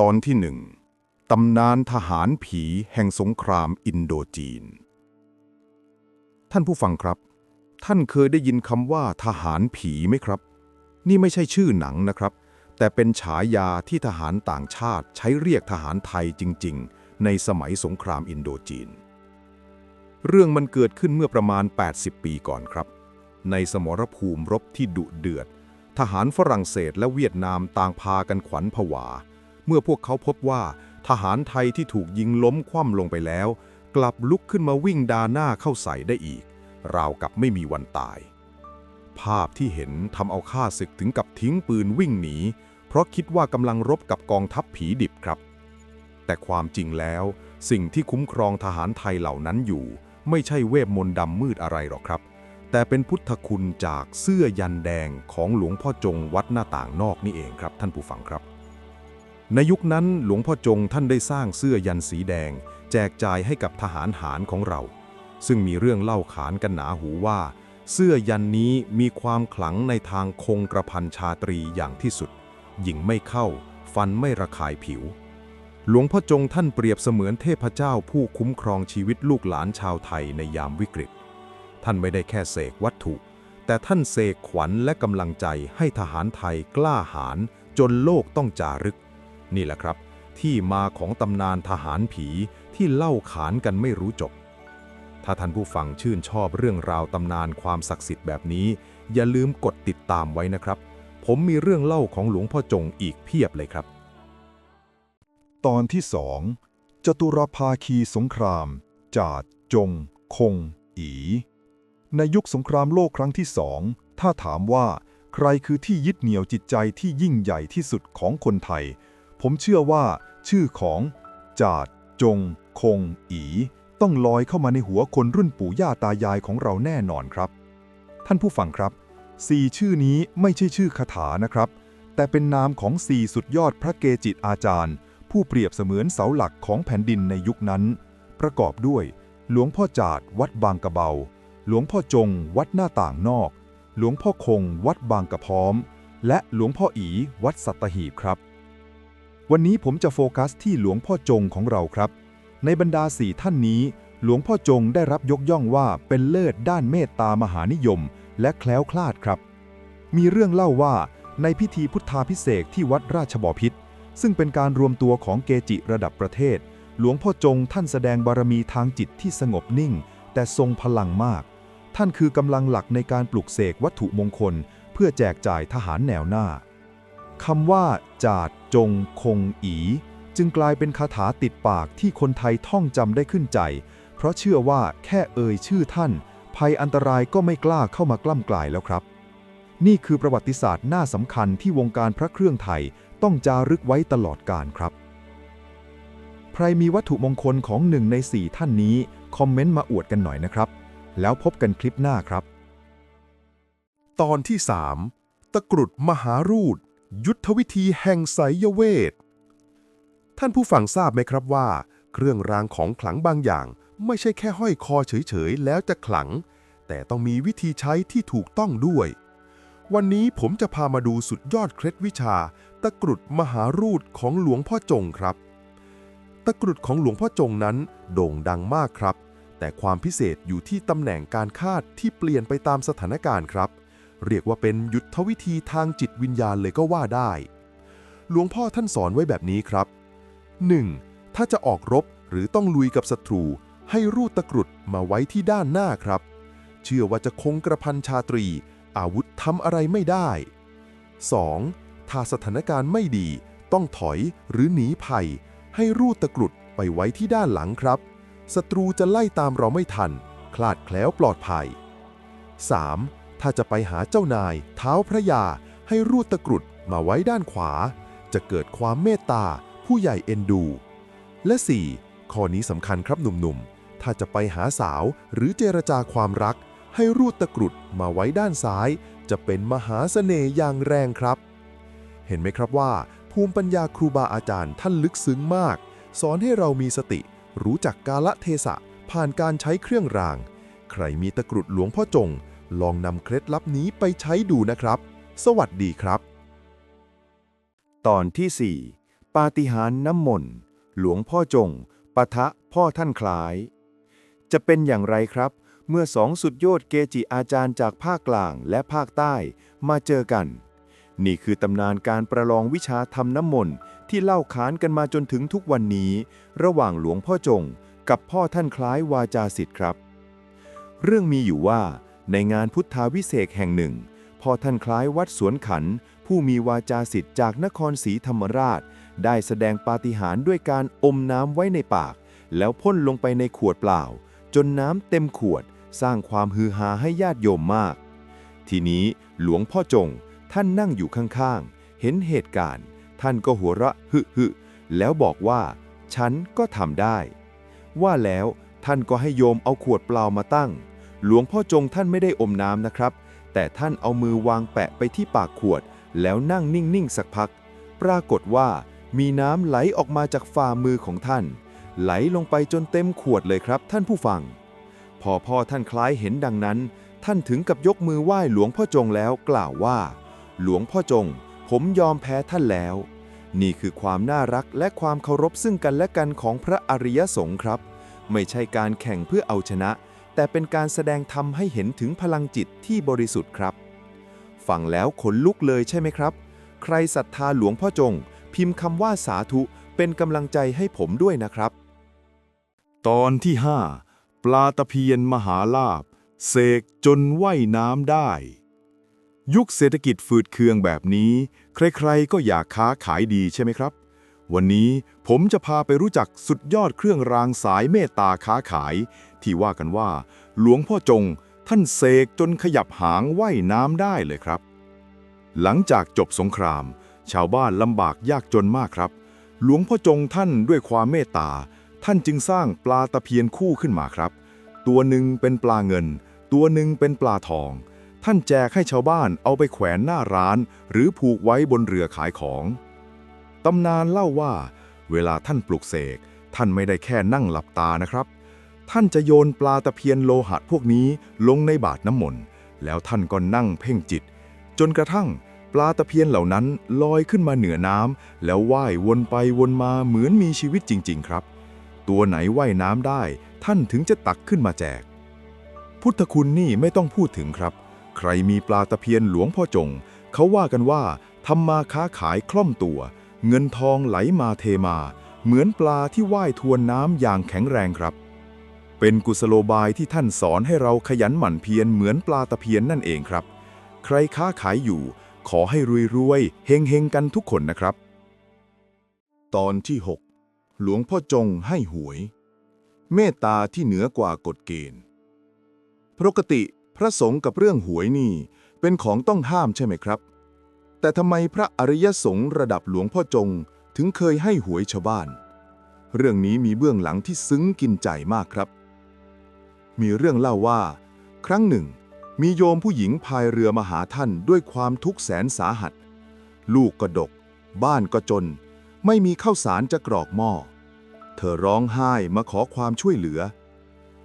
ตอนที่หนึ่งตำนานทหารผีแห่งสงครามอินโดจีน ท่านผู้ฟังครับ ท่านเคยได้ยินคำว่าทหารผีไหมครับ นี่ไม่ใช่ชื่อหนังนะครับ แต่เป็นฉายาที่ทหารต่างชาติใช้เรียกทหารไทยจริง ๆ ในสมัยสงครามอินโดจีน เรื่องมันเกิดขึ้นเมื่อประมาณ 80 ปีก่อนครับ ในสมรภูมิรบที่ดุเดือด ทหารฝรั่งเศสและเวียดนามต่างพากันขวัญผวา เมื่อพวกเขาพบว่าทหารไทยที่ถูกยิงล้มคว่ำลงไปแล้ว กลับลุกขึ้นมาวิ่งดาหน้าเข้าใส่ได้อีก ราวกับไม่มีวันตาย ภาพที่เห็นทำเอาข้าศึกถึงกับทิ้งปืนวิ่งหนี เพราะคิดว่ากำลังรบกับกองทัพผีดิบครับ แต่ความจริงแล้ว สิ่งที่คุ้มครองทหารไทยเหล่านั้นอยู่ ไม่ใช่เวทมนต์ดำมืดอะไรหรอกครับ แต่เป็นพุทธคุณจากเสื้อยันแดงของหลวงพ่อจงวัดหน้าต่างนอกนี่เองครับ ท่านผู้ฟังครับ ในยุคนั้นหลวงพ่อจงท่านได้สร้างเสื้อยันสีแดง แจกจ่ายให้กับทหารหารของเรา ซึ่งมีเรื่องเล่าขานกันหนาหูว่า เสื้อยันนี้มีความขลังในทางคงกระพันชาตรีอย่างที่สุด ยิงไม่เข้า ฟันไม่ระคายผิว หลวงพ่อจงท่านเปรียบเสมือนเทพเจ้าผู้คุ้มครองชีวิตลูกหลานชาวไทยในยามวิกฤต ท่านไม่ได้แค่เสกวัตถุ แต่ท่านเสกขวัญและกำลังใจให้ทหารไทยกล้าหาญจนโลกต้องจารึก นี่แหละครับ ที่มาของตำนานทหารผีที่เล่าขานกันไม่รู้จบ ถ้าท่านผู้ฟังชื่นชอบเรื่องราวตำนานความศักดิ์สิทธิ์แบบนี้ อย่าลืมกดติดตามไว้นะครับ ผมมีเรื่องเล่าของหลวงพ่อจงอีกเพียบเลยครับ ตอนที่สองจตุรภาคีสงคราม จาด จง คง อี ในยุคสงครามโลกครั้งที่สอง ถ้าถามว่า ใครคือที่ยึดเหนี่ยวจิตใจที่ยิ่งใหญ่ที่สุดของคนไทย ผมเชื่อว่า ชื่อของจาด จง คง อี ต้องลอยเข้ามาในหัวคนรุ่นปู่ย่าตายายของเราแน่นอนครับ ท่านผู้ฟังครับสี่ชื่อนี้ไม่ใช่ชื่อคาถานะครับ แต่เป็นนามของสี่สุดยอดพระเกจิอาจารย์ ผู้เปรียบเสมือนเสาหลักของแผ่นดินในยุคนั้น ประกอบด้วย หลวงพ่อจาดวัดบางกระเบา หลวงพ่อจง วัดหน้าต่างนอก หลวงพ่อคง วัดบางกระพร้อม และหลวงพ่ออีวัดสัตหีบครับ วันนี้ผมจะโฟกัสที่หลวงพ่อจงของเราครับ ในบรรดาสี่ท่านนี้ หลวงพ่อจงได้รับยกย่องว่าเป็นเลิศด้านเมตตามหานิยม และแคล้วคลาดครับ มีเรื่องเล่าว่าในพิธีพุทธาพิเศษที่วัดราชบพิตรซึ่งเป็นการรวมตัวของเกจิระดับประเทศ หลวงพ่อจงท่านแสดงบารมีทางจิตที่สงบนิ่ง แต่ทรงพลังมาก ท่านคือกำลังหลักในการปลุกเสกวัตถุมงคล เพื่อแจกจ่ายทหารแนวหน้า คำว่า จาดจงคงอี จึงกลายเป็นคาถาติดปากที่คนไทยท่องจำได้ขึ้นใจ เพราะเชื่อว่าแค่เอ่ยชื่อท่าน ภัยอันตรายก็ไม่กล้าเข้ามากล้ำกลายแล้วครับ นี่คือประวัติศาสตร์หน้าสำคัญที่วงการพระเครื่องไทยต้องจารึกไว้ตลอดกาลครับ ใครมีวัตถุมงคลของหนึ่งในสี่ท่านนี้ คอมเมนต์มาอวดกันหน่อยนะครับ แล้วพบกันคลิปหน้าครับ ตอนที่ 3 ตะกรุดมหารูด ยุทธวิธีแห่งไสยเวท ท่านผู้ฟังทราบไหมครับว่า เครื่องรางของขลังบางอย่าง ไม่ใช่แค่ห้อยคอเฉยๆ แล้วจะขลัง แต่ต้องมีวิธีใช้ที่ถูกต้องด้วย วันนี้ผมจะพามาดูสุดยอดเคล็ดวิชา ตะกรุดมหารูดของหลวงพ่อจงครับ ตะกรุดของหลวงพ่อจงนั้น โด่งดังมากครับ แต่ความพิเศษอยู่ที่ตำแหน่งการคาดที่เปลี่ยนไปตามสถานการณ์ครับ เรียกว่าเป็นยุทธวิธีทางจิตวิญญาณเลยก็ว่าได้ หลวงพ่อท่านสอนไว้แบบนี้ครับ 1. ถ้าจะออกรบหรือต้องลุยกับศัตรู ให้รูดตะกรุดมาไว้ที่ด้านหน้าครับ เชื่อว่าจะคงกระพันชาตรี อาวุธทำอะไรไม่ได้ 2. ถ้าสถานการณ์ไม่ดี ต้องถอยหรือหนีภัย ให้รูดตะกรุดไปไว้ที่ด้านหลังครับศัตรูจะไล่ตามเราไม่ทัน คลาดแคล้วปลอดภัย 3. ถ้าจะไปหาเจ้านาย เท้าพระยา ให้รูดตะกรุดมาไว้ด้านขวา จะเกิดความเมตตา ผู้ใหญ่เอ็นดู และ 4. ข้อนี้สำคัญครับหนุ่มๆ ถ้าจะไปหาสาวหรือเจรจาความรัก ให้รูดตะกรุดมาไว้ด้านซ้าย จะเป็นมหาเสน่ห์อย่างแรงครับ เห็นไหมครับว่า ภูมิปัญญาครูบาอาจารย์ท่านลึกซึ้งมาก สอนให้เรามีสติ รู้จักกาละเทศะผ่านการใช้เครื่องราง ใครมีตะกรุดหลวงพ่อจง ลองนำเคล็ดลับนี้ไปใช้ดูนะครับ สวัสดีครับ ตอนที่ปาฏิหาริย์น้ำมนต์ หลวงพ่อจงปะทะพ่อท่านคล้าย จะเป็นอย่างไรครับ เมื่อสองสุดยอดเกจิอาจารย์จากภาคกลางและภาคใต้มาเจอกัน นี่คือตำนานการประลองวิชาทำน้ำมนต์ที่เล่าขานกันมาจนถึงทุกวันนี้ ระหว่างหลวงพ่อจง กับพ่อท่านคล้ายวาจาสิทธิ์ครับ เรื่องมีอยู่ว่า ในงานพุทธาวิเศษแห่งหนึ่ง พอท่านคล้ายวัดสวนขัน ผู้มีวาจาสิทธิ์จากนครศรีธรรมราช ได้แสดงปาฏิหาริย์ด้วยการอมน้ำไว้ในปาก แล้วพ่นลงไปในขวดเปล่า จนน้ำเต็มขวด สร้างความฮือฮาให้ญาติโยมมาก ทีนี้หลวงพ่อจง ท่านนั่งอยู่ข้างๆ เห็นเหตุการณ์ ท่านก็หัวเราะฮึฮึแล้วบอกว่า ฉันก็ทำได้ ว่าแล้วท่านก็ให้โยมเอาขวดเปล่ามาตั้ง หลวงพ่อจงท่านไม่ได้อมน้ำนะครับ แต่ท่านเอามือวางแปะไปที่ปากขวด แล้วนั่งนิ่งๆสักพัก ปรากฏว่ามีน้ำไหลออกมาจากฝ่ามือของท่าน ไหลลงไปจนเต็มขวดเลยครับท่านผู้ฟัง พอพ่อท่านคล้ายเห็นดังนั้น ท่านถึงกับยกมือไหว้หลวงพ่อจงแล้วกล่าวว่า หลวงพ่อจง ผมยอมแพ้ท่านแล้ว นี่คือความน่ารักและความเคารพซึ่งกันและกันของพระอริยสงฆ์ครับ ไม่ใช่การแข่งเพื่อเอาชนะ แต่เป็นการแสดงธรรมให้เห็นถึงพลังจิตที่บริสุทธิ์ครับ ฟังแล้วขนลุกเลยใช่ไหมครับ ใครศรัทธาหลวงพ่อจง พิมพ์คำว่าสาธุเป็นกำลังใจให้ผมด้วยนะครับ ตอนที่ 5 ปลาตะเพียนมหาลาบเสกจนว่ายน้ำได้ ยุคเศรษฐกิจฝืดเคืองแบบนี้ ใครๆก็อยากค้าขายดีใช่ไหมครับ วันนี้ผมจะพาไปรู้จักสุดยอดเครื่องรางสายเมตตาค้าขาย ที่ว่ากันว่า หลวงพ่อจง ท่านเสกจนขยับหางว่ายน้ำได้เลยครับ หลังจากจบสงคราม ชาวบ้านลำบากยากจนมากครับ หลวงพ่อจงท่านด้วยความเมตตา ท่านจึงสร้างปลาตะเพียนคู่ขึ้นมาครับ ตัวหนึ่งเป็นปลาเงิน ตัวหนึ่งเป็นปลาทอง ท่านแจกให้ชาวบ้านเอาไปแขวนหน้าร้าน หรือผูกไว้บนเรือขายของ ตำนานเล่าว่า เวลาท่านปลุกเสก ท่านไม่ได้แค่นั่งหลับตานะครับ ท่านจะโยนปลาตะเพียนโลหะพวกนี้ลงในบาตรน้ำมนต์แล้วท่านก็นั่งเพ่งจิต จนกระทั่งปลาตะเพียนเหล่านั้นลอยขึ้นมาเหนือน้ำแล้วว่ายวนไปวนมาเหมือนมีชีวิตจริง ๆ ครับ ตัวไหนว่ายน้ำได้ ท่านถึงจะตักขึ้นมาแจก พุทธคุณนี่ไม่ต้องพูดถึงครับ ใครมีปลาตะเพียนหลวงพ่อจง เขาว่ากันว่าทำมาค้าขายคล่อมตัว เงินทองไหลมาเทมา เหมือนปลาที่ว่ายทวนน้ำอย่างแข็งแรงครับ เป็นกุศโลบายที่ท่านสอนให้เราขยันหมั่นเพียรเหมือนปลาตะเพียนนั่นเองครับ ใครค้าขายอยู่ ขอให้รวยๆเฮงๆกันทุกคนนะครับ ตอนที่ 6 หลวงพ่อจงให้หวย เมตตาที่เหนือกว่ากฎเกณฑ์ปกติพระสงฆ์กับเรื่องหวยนี่ เป็นของต้องห้ามใช่ไหมครับ แต่ทำไมพระอริยสงฆ์ระดับหลวงพ่อจง ถึงเคยให้หวยชาวบ้าน เรื่องนี้มีเบื้องหลังที่ซึ้งกินใจมากครับ มีเรื่องเล่าว่า ครั้งหนึ่ง มีโยมผู้หญิงพายเรือมาหาท่านด้วยความทุกข์แสนสาหัส ลูกก็ดก บ้านก็จน ไม่มีข้าวสารจะกรอกหม้อ เธอร้องไห้มาขอความช่วยเหลือ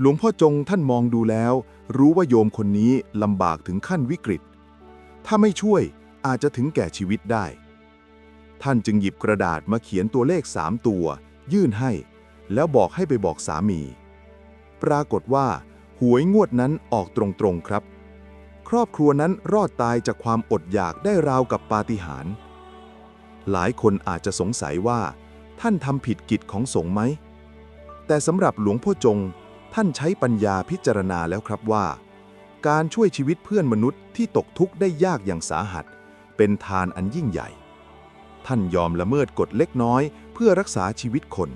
หลวงพ่อจงท่านมองดูแล้ว รู้ว่าโยมคนนี้ลำบากถึงขั้นวิกฤต ถ้าไม่ช่วย อาจจะถึงแก่ชีวิตได้ ท่านจึงหยิบกระดาษมาเขียนตัวเลขสามตัว ยื่นให้ แล้วบอกให้ไปบอกสามี ปรากฏว่าหวยงวดนั้นออกตรงๆครับ ครอบครัวนั้นรอดตายจากความอดอยากได้ราวกับปาฏิหาริย์หลายคนอาจจะสงสัยว่า ท่านทำผิดกิจของสงฆ์ไหม แต่สำหรับหลวงพ่อจง ท่านใช้ปัญญาพิจารณาแล้วครับว่า การช่วยชีวิตเพื่อนมนุษย์ที่ตกทุกข์ได้ยากอย่างสาหัส เป็นทานอันยิ่งใหญ่ ท่านยอมละเมิดกฎเล็กน้อย เพื่อรักษาชีวิตคน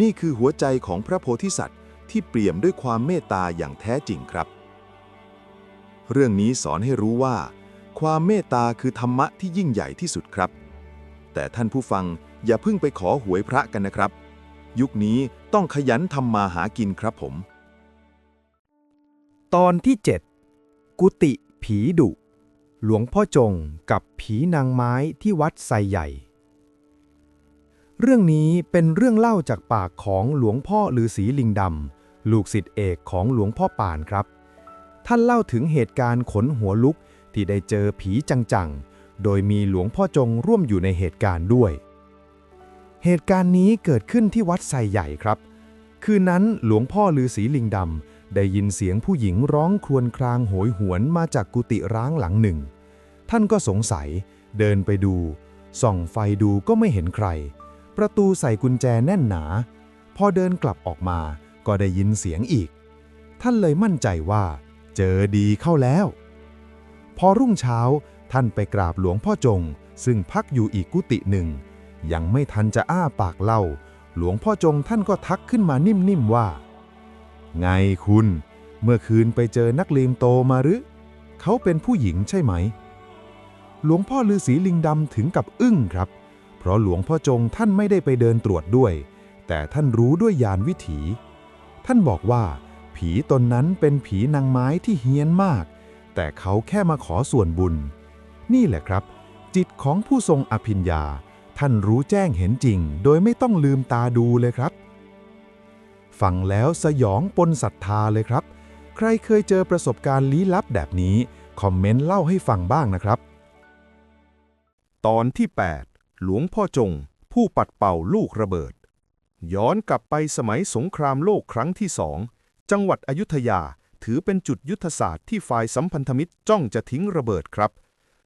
นี่คือหัวใจของพระโพธิสัตว์ ที่เปี่ยมด้วยความเมตตาอย่างแท้จริงครับ เรื่องนี้สอนให้รู้ว่า ความเมตตาคือธรรมะที่ยิ่งใหญ่ที่สุดครับ แต่ท่านผู้ฟังอย่าเพิ่งไปขอหวยพระกันนะครับ ยุคนี้ต้องขยันทำมาหากินครับผม ตอนที่ 7 กุฏิผีดุ หลวงพ่อจงกับผีนางไม้ที่วัดไซใหญ่ เรื่องนี้เป็นเรื่องเล่าจากปากของหลวงพ่อฤาษีลิงดำลูกศิษย์เอกของหลวงพ่อป่านครับ ท่านเล่าถึงเหตุการณ์ขนหัวลุกที่ได้เจอผีจังๆ โดยมีหลวงพ่อจงร่วมอยู่ในเหตุการณ์ด้วย เหตุการณ์นี้เกิดขึ้นที่วัดไซใหญ่ครับ คืนนั้นหลวงพ่อฤาษีลิงดำ ได้ยินเสียงผู้หญิงร้องครวญครางโหยหวนมาจากกุฏิร้างหลังหนึ่ง ท่านก็สงสัย เดินไปดู ส่องไฟดูก็ไม่เห็นใคร ประตูใส่กุญแจแน่นหนา พอเดินกลับออกมาก็ได้ยินเสียงอีก ท่านเลยมั่นใจว่า เจอดีเข้าแล้ว พอรุ่งเช้าท่านไปกราบหลวงพ่อจง ซึ่งพักอยู่อีกกุฏิหนึ่ง ยังไม่ทันจะอ้าปากเล่า หลวงพ่อจงท่านก็ทักขึ้นมานิ่มๆว่า ไงคุณ เมื่อคืนไปเจอนักเลงโตมาหรือ เขาเป็นผู้หญิงใช่ไหม หลวงพ่อฤาษีลิงดำถึงกับอึ้งครับ เพราะหลวงพ่อจงท่านไม่ได้ไปเดินตรวจด้วย แต่ท่านรู้ด้วยญาณวิถี ท่านบอกว่า ผีตนนั้นเป็นผีนางไม้ที่เฮี้ยนมาก แต่เขาแค่มาขอส่วนบุญ นี่แหละครับ จิตของผู้ทรงอภิญญา ท่านรู้แจ้งเห็นจริง โดยไม่ต้องลืมตาดูเลยครับ ฟังแล้วสยองปนศรัทธาเลยครับ ใครเคยเจอประสบการณ์ลี้ลับแบบนี้ คอมเมนต์เล่าให้ฟังบ้างนะครับ ตอนที่ 8 หลวงพ่อจง ผู้ปัดเป่าลูกระเบิด ย้อนกลับไปสมัยสงครามโลกครั้งที่สอง จังหวัดอยุธยาถือเป็นจุดยุทธศาสตร์ที่ฝ่ายสัมพันธมิตรจ้องจะทิ้งระเบิดครับ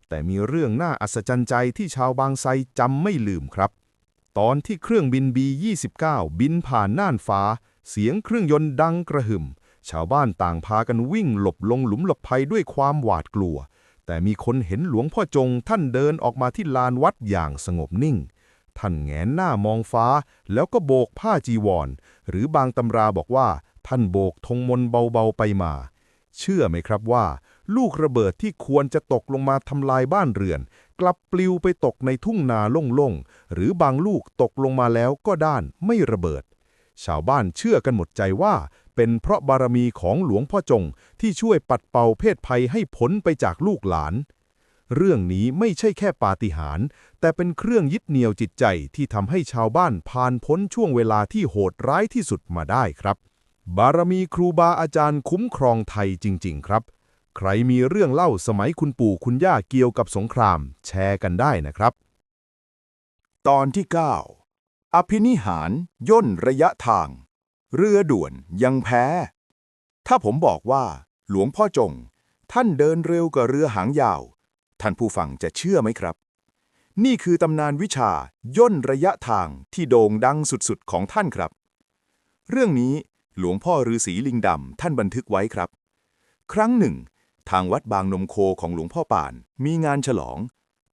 แต่มีเรื่องน่าอัศจรรย์ใจที่ชาวบางไทรจำไม่ลืมครับ ตอนที่เครื่องบิน B-29 บินผ่านน่านฟ้า เสียงเครื่องยนต์ดังกระหึ่ม ชาวบ้านต่างพากันวิ่งหลบลงหลุมหลบภัยด้วยความหวาดกลัว แต่มีคนเห็นหลวงพ่อจงท่านเดินออกมาที่ลานวัดอย่างสงบนิ่ง ท่านแงนหน้ามองฟ้า แล้วก็โบกผ้าจีวร หรือบางตำราบอกว่า ท่านโบกธงมนเบาๆไปมา เชื่อไหมครับว่า ลูกระเบิดที่ควรจะตกลงมาทำลายบ้านเรือน กลับปลิวไปตกในทุ่งนาโล่งๆหรือบางลูกตกลงมาแล้วก็ด้านไม่ระเบิด ชาวบ้านเชื่อกันหมดใจว่า เป็นเพราะบารมีของหลวงพ่อจงที่ช่วยปัดเป่าเพศภัยให้พ้นไปจากลูกหลาน เรื่องนี้ไม่ใช่แค่ปาฏิหาริย์แต่เป็นเครื่องยึดเหนี่ยวจิตใจที่ทำให้ชาวบ้านผ่านพ้นช่วงเวลาที่โหดร้ายที่สุดมาได้ครับ บารมีครูบาอาจารย์คุ้มครองไทยจริง ๆ ครับใครมีเรื่องเล่าสมัยคุณปู่คุณย่าเกี่ยวกับสงคราม แชร์กันได้นะครับ ตอนที่ 9 อภินิหารย่นระยะทาง เรือด่วนยังแพ้ ถ้าผมบอกว่า หลวงพ่อจง ท่านเดินเร็วกว่าเรือหางยาว ท่านผู้ฟังจะเชื่อไหมครับ นี่คือตำนานวิชาย่นระยะทางที่โด่งดังสุดๆของท่านครับ เรื่องนี้หลวงพ่อฤาษีลิงดำท่านบันทึกไว้ครับ ครั้งหนึ่ง ทางวัดบางนมโคของหลวงพ่อป่าน มีงานฉลอง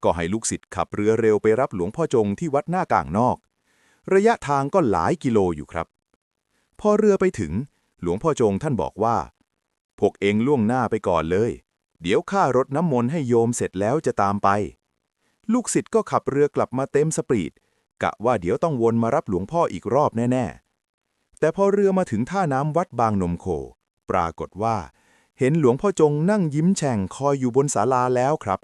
ก็ให้ลูกศิษย์ขับเรือเร็วไปรับหลวงพ่อจงที่วัดหน้ากลางนอก ระยะทางก็หลายกิโลอยู่ครับ พอเรือไปถึง หลวงพ่อจงท่านบอกว่า พวกเองล่วงหน้าไปก่อนเลย เดี๋ยวข้ารดน้ำมนต์ให้โยมเสร็จแล้วจะตามไป ลูกศิษย์ก็ขับเรือกลับมาเต็มสปีด กะว่าเดี๋ยวต้องวนมารับหลวงพ่ออีกรอบแน่ ๆ แต่พอเรือมาถึงท่าน้ำวัดบางนมโค ปรากฏว่า เห็นหลวงพ่อจงนั่งยิ้มแฉ่งคอยอยู่บนศาลาแล้วครับ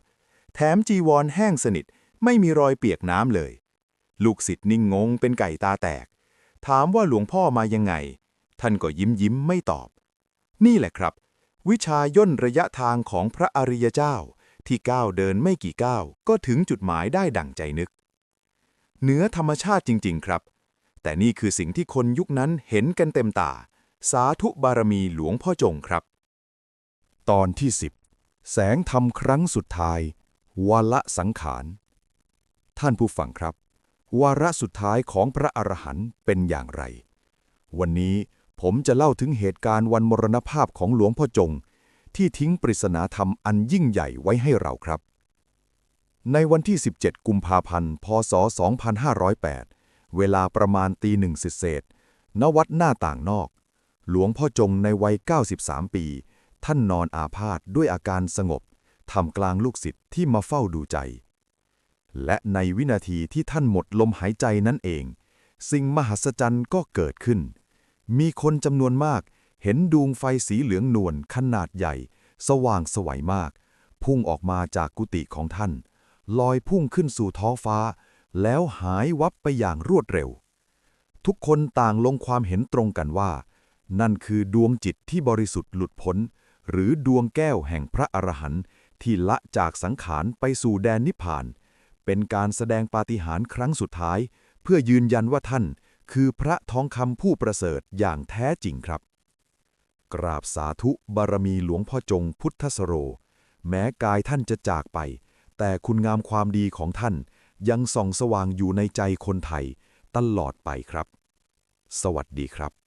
แถมจีวรแห้งสนิทไม่มีรอยเปียกน้ำเลย ลูกศิษย์นิ่งงงเป็นไก่ตาแตก ถามว่าหลวงพ่อมายังไง ท่านก็ยิ้มยิ้มไม่ตอบ นี่แหละครับ วิชาย่นระยะทางของพระอริยเจ้า ที่ก้าวเดินไม่กี่ก้าวก็ถึงจุดหมายได้ดั่งใจนึก เหนือธรรมชาติจริง ๆ ครับ แต่นี่คือสิ่งที่คนยุคนั้นเห็นกันเต็มตา สาธุบารมีหลวงพ่อจงครับ ตอนที่ 10 แสงธรรมครั้งสุดท้ายวาระสังขาร ท่านผู้ฟังครับ วาระสุดท้ายของพระอรหันต์เป็นอย่างไร วันนี้ผมจะเล่าถึงเหตุการณ์วันมรณภาพของหลวงพ่อจง ที่ทิ้งปริศนาธรรมอันยิ่งใหญ่ไว้ให้เราครับ ในวันที่ 17 กุมภาพันธ์ พศ 2508 เวลาประมาณตีหนึ่งเศษณวัดหน้าต่างนอก หลวงพ่อจงในวัย 93 ปี ท่านนอนอาพาธด้วยอาการสงบทำกลางลูกศิษย์ที่มาเฝ้าดูใจ และในวินาทีที่ท่านหมดลมหายใจนั่นเอง สิ่งมหัศจรรย์ก็เกิดขึ้น มีคนจำนวนมาก เห็นดวงไฟสีเหลืองนวลขนาดใหญ่ สว่างสวยมาก พุ่งออกมาจากกุฏิของท่าน ลอยพุ่งขึ้นสู่ท้องฟ้า แล้วหายวับไปอย่างรวดเร็ว ทุกคนต่างลงความเห็นตรงกันว่า นั่นคือดวงจิตที่บริสุทธิ์หลุดพ้น หรือดวงแก้วแห่งพระอรหันต์ที่ละจากสังขารไปสู่แดนนิพพาน เป็นการแสดงปาฏิหาริย์ครั้งสุดท้าย เพื่อยืนยันว่าท่าน คือพระทองคำผู้ประเสริฐอย่างแท้จริงครับ กราบสาธุบารมีหลวงพ่อจงพุทธสโร แม้กายท่านจะจากไป แต่คุณงามความดีของท่าน ยังส่องสว่างอยู่ในใจคนไทย ตลอดไปครับ สวัสดีครับ